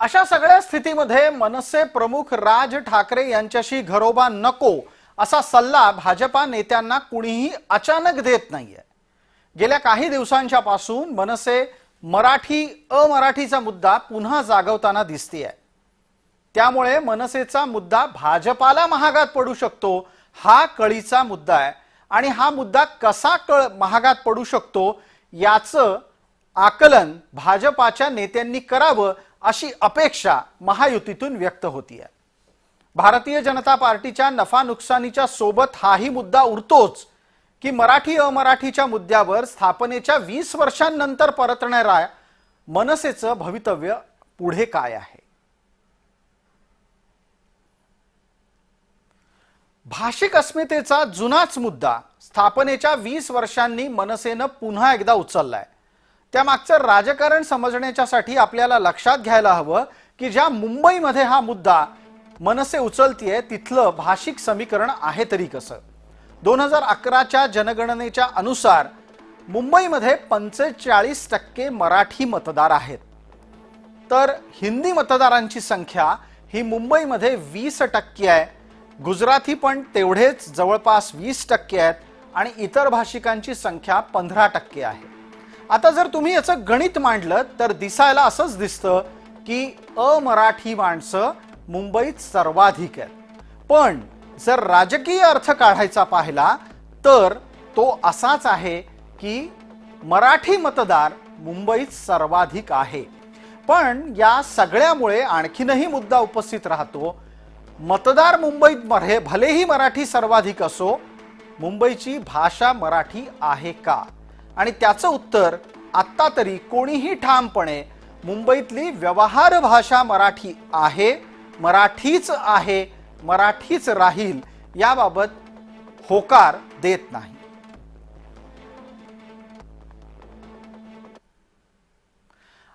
अशा सगळ्या स्थितीमध्ये मनसे प्रमुख राज ठाकरे यांच्याशी घरोबा नको असा सल्ला भाजपा नेत्यांना कुणीही अचानक देत नाहीये. गेल्या काही दिवसांच्या पासून मनसे मराठी अमराठीचा मुद्दा पुन्हा जागवताना दिसतीये. त्यामुळे मनसेचा मुद्दा भाजपाला महागात पडू शकतो हा कळीचा मुद्दा आहे. आणि हा मुद्दा कसा कळ महागात पडू शकतो याचं आकलन भाजपाच्या नेत्यांनी करावं अशी अपेक्षा महायुतीतून व्यक्त होतीये. भारतीय जनता पार्टीच्या नफा नुकसानीच्या सोबत हाही मुद्दा उरतोच की मराठी अमराठीच्या मुद्द्यावर स्थापनेच्या वीस वर्षांनंतर परतणाऱ्या मनसेचं भवितव्य पुढे काय आहे? भाषिक अस्मितेचा जुनाच मुद्दा स्थापनेच्या वीस वर्षांनी मनसेनं पुन्हा एकदा उचललाय. त्यामागचं राजकारण समजण्याच्यासाठी आपल्याला लक्षात घ्यायला हवं की ज्या मुंबईमध्ये हा मुद्दा मनसे उचलतीये तिथलं भाषिक समीकरण आहे तरी कसं? दोन हजार अकराच्या जनगणनेच्या अनुसार मुंबईमध्ये पंचेचाळीस टक्के मराठी मतदार आहेत. तर हिंदी मतदारांची संख्या ही मुंबईमध्ये वीस टक्के आहे गुजराती पण तेवढेच जवळपास वीस टक्के आहेत आणि इतर भाषिकांची संख्या पंधरा टक्के आहे. आता जर तुम्ही याचं गणित मांडलं तर दिसायला असंच दिसतं की अमराठी माणसं मुंबईत सर्वाधिक आहेत. पण जर राजकीय अर्थ काढायचा पाहिला तर तो असाच आहे की मराठी मतदार मुंबईत सर्वाधिक आहे. पण या सगळ्यामुळे आणखीनही मुद्दा उपस्थित राहतो. मतदार मुंबईत मरे भलेही मराठी सर्वाधिक असो मुंबईची भाषा मराठी आहे का? आणि त्याचं उत्तर आत्ता तरी कोणीही ठामपणे मुंबईतली व्यवहार भाषा मराठी आहे मराठीच आहे मराठीच राहील याबाबत होकार देत नाही.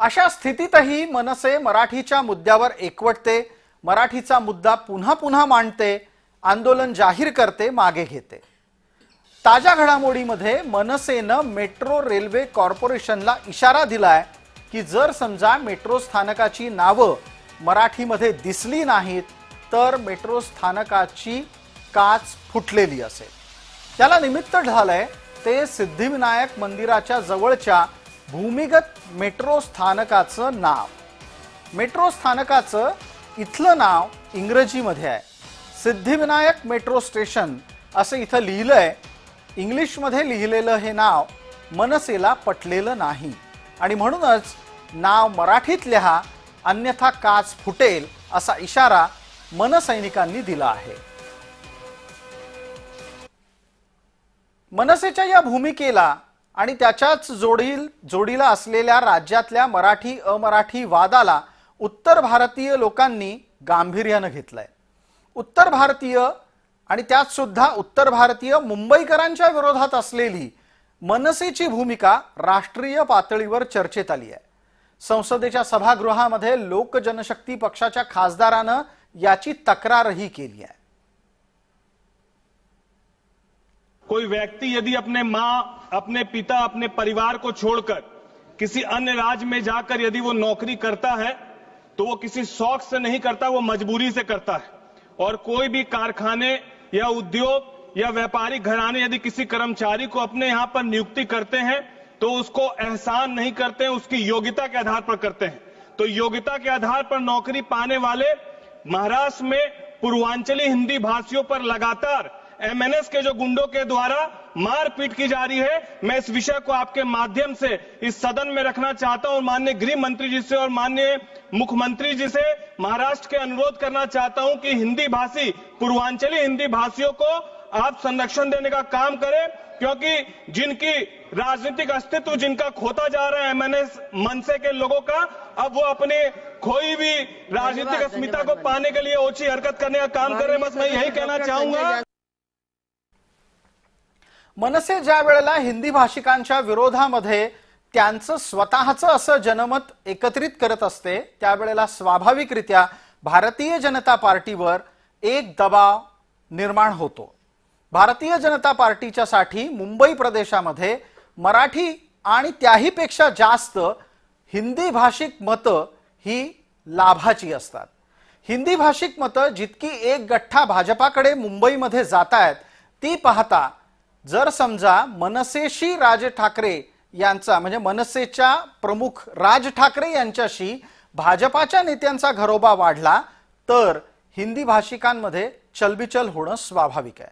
अशा स्थितीतही मनसे मराठीच्या मुद्द्यावर एकवटते मराठीचा मुद्दा पुन्हा पुन्हा मांडते आंदोलन जाहीर करते मागे घेते. ताज्या घडामोडीमध्ये मनसेनं मेट्रो रेल्वे कॉर्पोरेशनला इशारा दिलाय की जर समजा मेट्रो स्थानकाची नावं मराठीमध्ये दिसली नाहीत तर मेट्रो स्थानकाची काच फुटलेली असेल. त्याला निमित्त झालंय ते सिद्धिविनायक मंदिराच्या जवळच्या भूमिगत मेट्रो स्थानकाचं नाव. मेट्रो स्थानकाचं इथलं नाव इंग्रजीमध्ये आहे. सिद्धिविनायक मेट्रो स्टेशन असं इथं लिहिलंय इंग्लिशमध्ये लिहिलेलं हे नाव मनसेला पटलेलं नाही. आणि म्हणूनच नाव मराठीत लिहा अन्यथा काच फुटेल असा इशारा मनसैनिकांनी दिला आहे. मनसेच्या या भूमिकेला आणि त्याच्याच जोडील जोडीला असलेल्या राज्यातल्या मराठी अमराठी वादाला उत्तर भारतीय लोकांनी गांभीर्यानं घेतलंय. उत्तर भारतीय आणि त्यात सुद्धा उत्तर भारतीय मुंबईकरांच्या विरोधात असलेली मनसेची भूमिका राष्ट्रीय पातळीवर चर्चेत आली आहे. संसदेच्या सभागृहामध्ये लोक जनशक्ती पक्षाच्या खासदारानं याची तक्रारही केली आहे. कोई व्यक्ति यदि अपने माँ अपने पिता अपने परिवार को छोड़कर किसी अन्य राज्य में जाकर यदि वो नौकरी करता है तो वो किसी शौक से नहीं करता वो मजबूरी से करता है। और कोई भी कारखाने या उद्योग या व्यापारिक घराने यदि किसी कर्मचारी को अपने यहाँ पर नियुक्ति करते हैं तो उसको एहसान नहीं करते हैं, उसकी योग्यता के आधार पर करते हैं। तो योग्यता के आधार पर नौकरी पाने वाले महाराष्ट्र में पूर्वांचली हिंदी भाषियों पर लगातार एमएनएस के जो गुंडों के द्वारा मारपीट की जा रही है मैं इस विषय को आपके माध्यम से इस सदन में रखना चाहता हूँ और माननीय गृह मंत्री जी से और माननीय मुख्यमंत्री जी से महाराष्ट्र के अनुरोध करना चाहता हूँ कि हिंदी भाषी पूर्वांचली हिंदी भाषियों को आप संरक्षण देने का काम करें क्योंकि जिनकी राजनीतिक अस्तित्व जिनका खोता जा रहा है एमएनएस मनसे के लोगों का अब वो अपने खोई भी राजनीतिक अस्मिता को पाने के लिए ओछी हरकत करने का काम कर रहे हैं। बस मैं यही कहना चाहूँगा मनसे ज्या वेळेला हिंदी भाषिकांच्या विरोधामध्ये त्यांचं स्वतःचं असं जनमत एकत्रित करत असते त्यावेळेला स्वाभाविकरित्या भारतीय जनता पार्टीवर एक दबाव निर्माण होतो. भारतीय जनता पार्टीच्या साठी मुंबई प्रदेशामध्ये मराठी आणि त्याहीपेक्षा जास्त हिंदी भाषिक मतं ही लाभाची असतात. हिंदी भाषिक मतं जितकी एक गठ्ठा भाजपाकडे मुंबईमध्ये जात आहेत ती पाहता जर समजा मनसेशी राज ठाकरे यांचा म्हणजे मनसेच्या प्रमुख राज ठाकरे यांच्याशी भाजपाच्या नेत्यांचा घरोबा वाढला तर हिंदी भाषिकांमध्ये चलबिचल होणं स्वाभाविक आहे.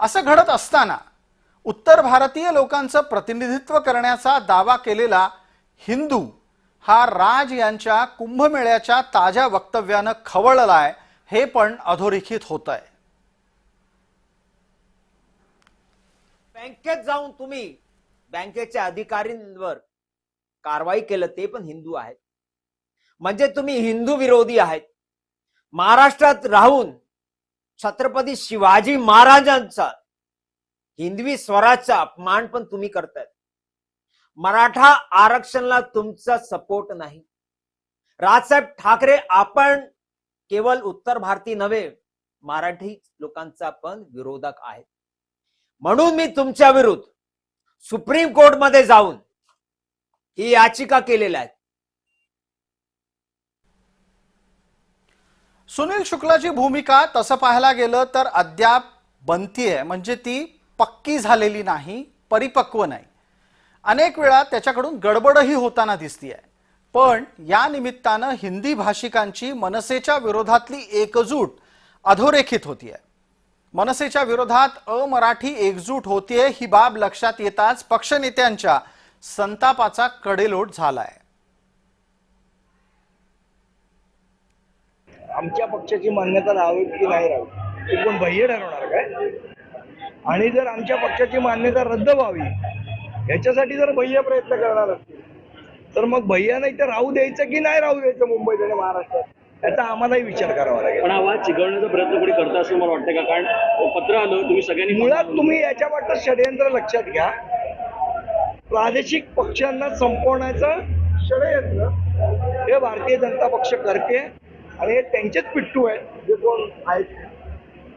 असं घडत असताना उत्तर भारतीय लोकांचं प्रतिनिधित्व करण्याचा दावा केलेला हिंदू हा राज यांच्या कुंभमेळ्याच्या ताज्या वक्तव्यानं खवळलाय हे पण अधोरेखित होत आहे बँकेत जाऊन तुम्ही बँकेच्या अधिकारींवर कारवाई केलं ते पण हिंदू आहेत. म्हणजे तुम्ही हिंदू विरोधी आहेत. महाराष्ट्रात राहून छत्रपती शिवाजी महाराजांचा हिंदवी स्वराजचा अपमान पण तुम्ही करतायत. मराठा आरक्षणला तुमचा सपोर्ट नाही. राजसाहेब ठाकरे आपण केवळ उत्तर भारतीय नव्हे मराठी लोकांचा पण विरोधक आहेत. म्हणून मी तुमच्या विरुद्ध सुप्रीम कोर्टमध्ये जाऊन ही याचिका केलेल्या आहे सुनील शुक्लाची भूमिका तसं पाहायला गेलं तर अद्याप बनतीये म्हणजे ती पक्की झालेली नाही परिपक्व नाही. अनेक वेळा त्याच्याकडून गडबडही होताना दिसतीये. पण या निमित्तानं हिंदी भाषिकांची मनसेच्या विरोधातली एकजूट अधोरेखित होतीये. मनसेच्या विरोधात अमराठी एकजूट होतीये ही बाब लक्षात येताच पक्षनेत्यांच्या संतापाचा कडेलोट झालाय. आमच्या पक्षाची मान्यता राहावी की नाही राहावी ते कोण बाह्य ठरवणार काय? आणि जर आमच्या पक्षाची मान्यता रद्द व्हावी याच्यासाठी जर भैया प्रयत्न करणार असतील तर मग भैया नाही तर राहू द्यायचं की नाही राहू द्यायचं मुंबईत आणि महाराष्ट्रात? याचा आम्हालाही विचार करावा लागेल. पण वाद चिघळण्याचा प्रयत्न कोणी करता असं मला वाटतं का? कारण पत्र आलं तुम्ही सगळ्यांनी मुळात तुम्ही याच्या वाटतं षडयंत्र लक्षात घ्या. प्रादेशिक पक्षांना संपवण्याचं षडयंत्र हे भारतीय जनता पक्ष करते आणि हे त्यांचेच पिट्टू आहेत जे कोण आहेत.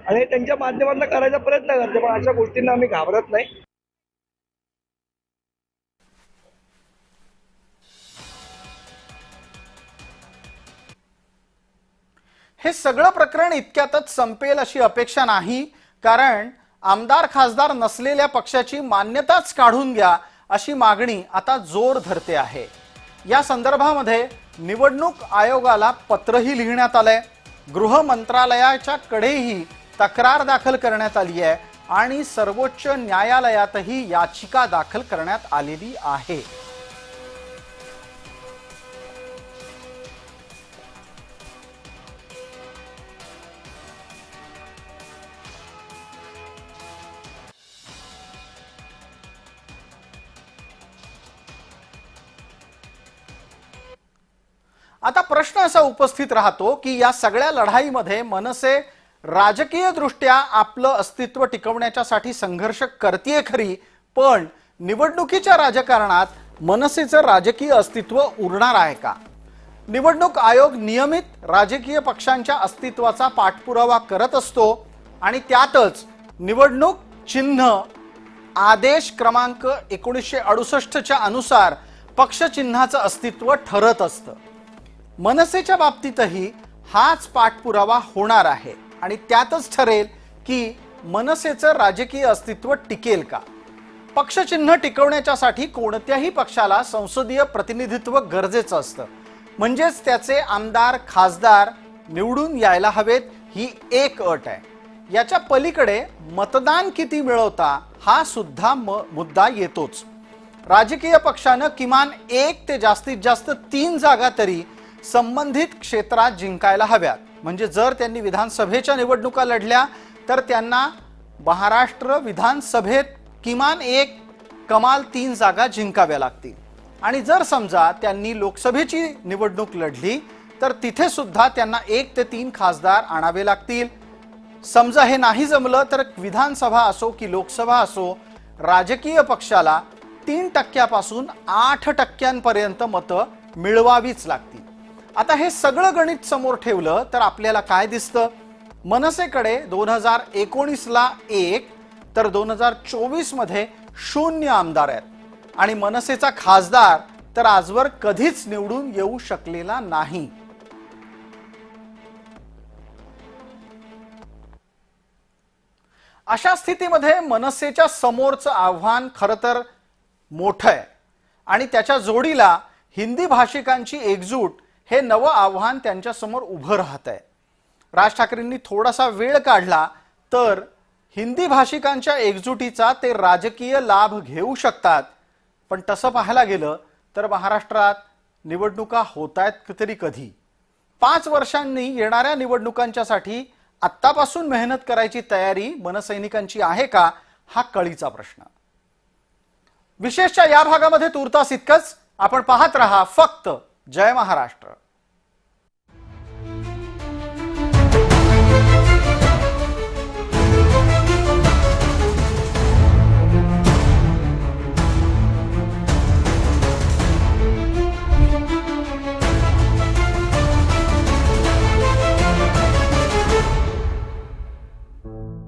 आणि हे त्यांच्या माध्यमातून करायचा प्रयत्न करते पण अशा गोष्टींना आम्ही घाबरत नाही. हे सगळं प्रकरण इतक्यातच संपेल अशी अपेक्षा नाही. कारण आमदार खासदार नसलेल्या पक्षाची मान्यताच काढून घ्या अशी मागणी आता जोर धरते आहे. या संदर्भामध्ये निवडणूक आयोगाला पत्रही लिहिण्यात आलंय. गृह मंत्रालयाच्या कडेही तक्रार दाखल करण्यात आली आहे आणि सर्वोच्च न्यायालयातही याचिका दाखल करण्यात आलेली आहे. आता प्रश्न असा उपस्थित राहतो की या सगळ्या लढाईमध्ये मनसे राजकीय दृष्ट्या आपलं अस्तित्व टिकवण्याच्यासाठी संघर्ष करते खरी पण निवडणुकीच्या राजकारणात मनसेचं राजकीय अस्तित्व उरणार आहे का? निवडणूक आयोग नियमित राजकीय पक्षांच्या अस्तित्वाचा पाठपुरावा करत असतो आणि त्यातच निवडणूक चिन्ह आदेश क्रमांक एकोणीसशे अडुसष्टच्या अनुसार पक्षचिन्हाचं अस्तित्व ठरत असतं. मनसेच्या बाबतीतही हाच पाठपुरावा होणार आहे. आणि त्यातच ठरेल की मनसेचं राजकीय अस्तित्व टिकेल का? पक्षचिन्ह टिकवण्याच्यासाठी कोणत्याही पक्षाला संसदीय प्रतिनिधित्व गरजेचं असतं. म्हणजेच त्याचे आमदार खासदार निवडून यायला हवेत ही एक अट आहे. याच्या पलीकडे मतदान किती मिळवता हा सुद्धा म- मुद्दा येतोच. राजकीय पक्षानं किमान एक ते जास्तीत जास्त तीन जागा तरी संबंधित क्षेत्रात जिंकायला हव्यात. म्हणजे जर त्यांनी विधानसभेच्या निवडणुका लढल्या तर त्यांना महाराष्ट्र विधानसभेत किमान एक कमाल तीन जागा जिंकाव्या लागतील. आणि जर समजा त्यांनी लोकसभेची निवडणूक लढली तर तिथे सुद्धा त्यांना एक ते तीन खासदार आणावे लागतील. समजा हे नाही जमलं तर विधानसभा असो की लोकसभा असो राजकीय पक्षाला तीन टक्क्यापासून आठ टक्क्यांपर्यंत मतं मिळवावीच लागतील. आता हे सगळं गणित समोर ठेवलं तर आपल्याला काय दिसतं? मनसेकडे दोन हजार एकोणीसला एक तर दोन हजार चोवीसमध्ये शून्य आमदार आहेत. आणि मनसेचा खासदार तर आजवर कधीच निवडून येऊ शकलेला नाही. अशा स्थितीमध्ये मनसेच्या समोरचं आव्हान खरं तर मोठं आहे. आणि त्याच्या जोडीला हिंदी भाषिकांची एकजूट हे नवं आव्हान त्यांच्यासमोर उभं राहत आहे राज ठाकरेंनी थोडासा वेळ काढला तर हिंदी भाषिकांच्या एकजुटीचा ते राजकीय लाभ घेऊ शकतात. पण तसं पाहायला गेलं तर महाराष्ट्रात निवडणुका होत आहेत तरी कधी. पाच वर्षांनी येणाऱ्या निवडणुकांच्यासाठी आत्तापासून मेहनत करायची तयारी मनसैनिकांची आहे का हा कळीचा प्रश्न. विशेषच्या या भागामध्ये तुर्तास इतकंच. आपण पाहत रहा फक्त जय महाराष्ट्र.